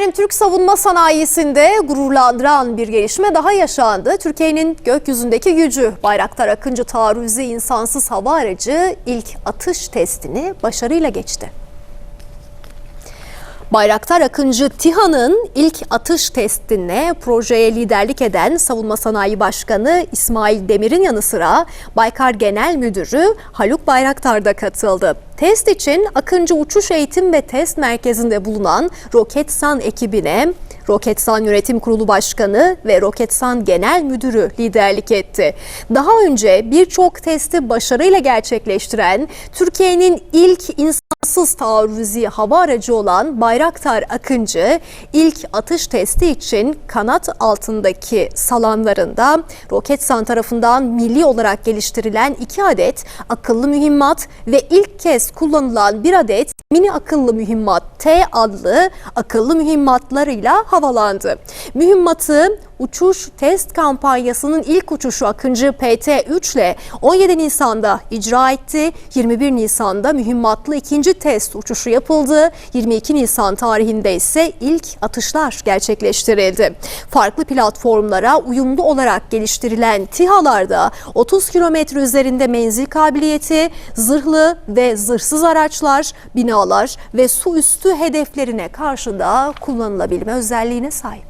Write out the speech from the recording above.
Efendim Türk savunma sanayisinde gururlandıran bir gelişme daha yaşandı. Türkiye'nin gökyüzündeki gücü Bayraktar Akıncı taarruzi insansız hava aracı ilk atış testini başarıyla geçti. Bayraktar Akıncı TİHA'nın ilk atış testine projeye liderlik eden Savunma Sanayi Başkanı İsmail Demir'in yanı sıra Baykar Genel Müdürü Haluk Bayraktar da katıldı. Test için Akıncı Uçuş Eğitim ve Test Merkezi'nde bulunan Roketsan ekibine Roketsan Yönetim Kurulu Başkanı ve Roketsan Genel Müdürü liderlik etti. Daha önce birçok testi başarıyla gerçekleştiren Türkiye'nin ilk insansız taarruzi hava aracı olan Bayraktar Akıncı ilk atış testi için kanat altındaki salanlarında Roketsan tarafından milli olarak geliştirilen iki adet akıllı mühimmat ve ilk kez kullanılan bir adet mini akıllı mühimmat T adlı akıllı mühimmatlarıyla havalandı. Mühimmatı uçuş test kampanyasının ilk uçuşu Akıncı PT-3 ile 17 Nisan'da icra etti. 21 Nisan'da mühimmatlı ikinci test uçuşu yapıldı. 22 Nisan tarihinde ise ilk atışlar gerçekleştirildi. Farklı platformlara uyumlu olarak geliştirilen TİHA'larda 30 kilometre üzerinde menzil kabiliyeti, zırhlı ve zırhsız araçlar, binalar ve su üstü hedeflerine karşı da kullanılabilme özelliğine sahip.